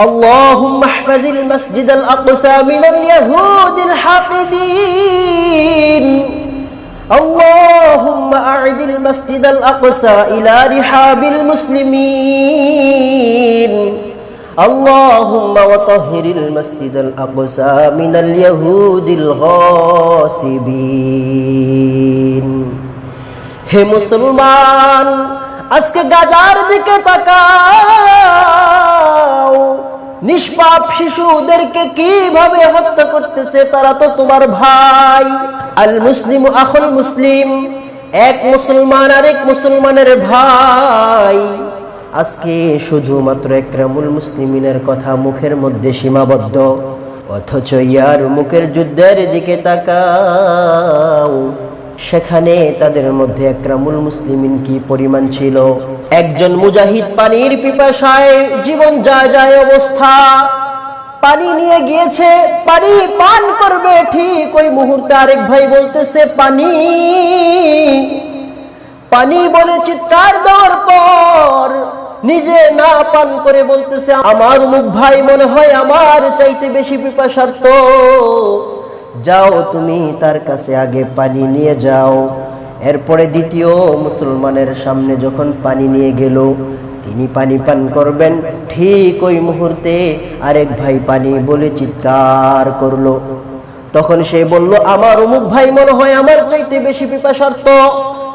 اللهم احفظ المسجد الأقصى من اليهود الحاقدين اللهم أعد المسجد الأقصى إلى رحاب المسلمين اللهم وطهر المسجد الأقصى من اليهود الغاصبين হে মুসলমান আজকে গাজার দিকে তাকাও নিষ্পাপ শিশুদেরকে কীভাবে হত্যা করতেছে তারা তো তোমার ভাই। আল মুসলিম আখুল মুসলিম, এক মুসলমান আরেক মুসলমানের ভাই। আজকে শুধুমাত্র একরামুল মুসলিমিনের কথা মুখের মধ্যে সীমাবদ্ধ, অথচ ইয়ার মুখের যুদ্ধের দিকে তাকাও। সেখানে তাদের মধ্যে একরামুল মুসলিমিন কি পরিমাণ ছিল? একজন মুজাহিদ পানির পিপাসায় জীবন যায় যায় অবস্থা। পানি নিয়ে গিয়েছে, পানি পান করবে, ঠিক ওই মুহূর্তে আরেক ভাই বলতেছে, পানি। পানি বলে চিৎকার দেওয়ার পর নিজে না পান করে বলতেছে, আমার মুখ ভাই মনে হয় আমার চাইতে বেশি পিপাসার্থ। যাও তুমি তার কাছে আগে পানি নিয়ে যাও। এরপরে দ্বিতীয় মুসলমানের সামনে যখন পানি নিয়ে গেল, তিনি পানি পান করবেন। ঠিক ওই মুহূর্তে আরেক ভাই পানি বলে চিৎকার করল। তখন সে বলল, আমার অমুক ভাই মনে হয় আমার চাইতে বেশি পিপাসার্থ।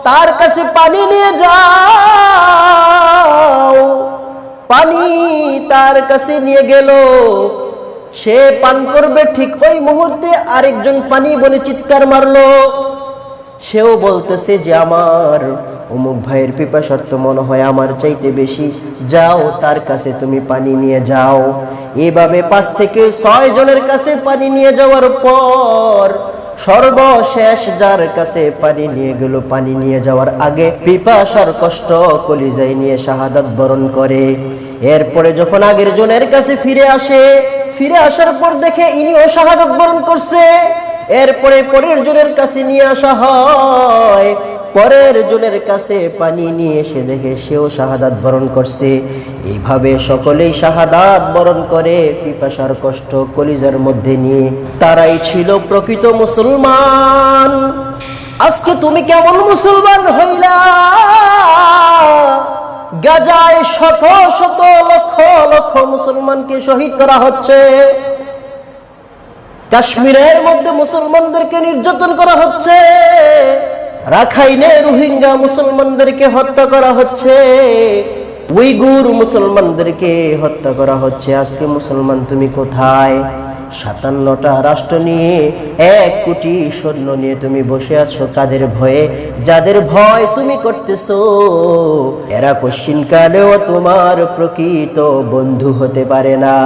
তার কাছে পানি নিয়ে যাও। পানি তার কাছে নিয়ে গেল। সে পান করবে, ঠিক ওই মুহূর্তে আরেকজন পানি বলে চিৎকার মারলো। সেও বলতেছে যে আমার অমুক ভাইয়ের পিপাসার্থ মনে হয় আমার চাইতে বেশি। যাও, তার কাছে তুমি পানি নিয়ে যাও। এভাবে পাঁচ থেকে ছয় জনের কাছে পানি নিয়ে যাওয়ার পর সর্বশেষ যার কাছে পানি নিয়ে গেল, পানি নিয়ে যাওয়ার আগে পিপাসার কষ্ট কলিজাই নিয়ে শাহাদাত বরণ করে। এরপরে যখন আগের জনের কাছে ফিরে আসে, ফিরে আসার পর দেখে ইনিও শাহাদাত বরণ করছে। এরপরে পরের জনের কাছে নিয়ে আসা হয়। পরের জনের কাছে পানি নিয়ে এসে দেখে সেও শাহাদাত বরণ করছে। এইভাবে সকলেই শাহাদাত বরণ করে, পিপাসার কষ্ট কলিজার মধ্যে নিয়ে। তারাই ছিল প্রকৃত মুসলমান। আজকে তুমি কেমন মুসলমান হইলা? গাজায় শত শত লক্ষ লক্ষ মুসলমানকে শহীদ করা হচ্ছে। কাশ্মীরের মধ্যে মুসলমানদেরকে নির্যাতন করা হচ্ছে। রাখাইনে রোহিঙ্গা মুসলমানদেরকে হত্যা করা হচ্ছে। উইগুর মুসলমানদেরকে হত্যা করা হচ্ছে। আজকে মুসলমান তুমি কোথায়? সাতান্নটা রাষ্ট্র নিয়ে, এক কোটি সৈন্য নিয়ে তুমি বসে আছো কাদের ভয়ে? যাদের ভয় তুমি করতেছো, এরা কশ্চিন কালেও তোমার প্রকৃত বন্ধু হতে পারে না।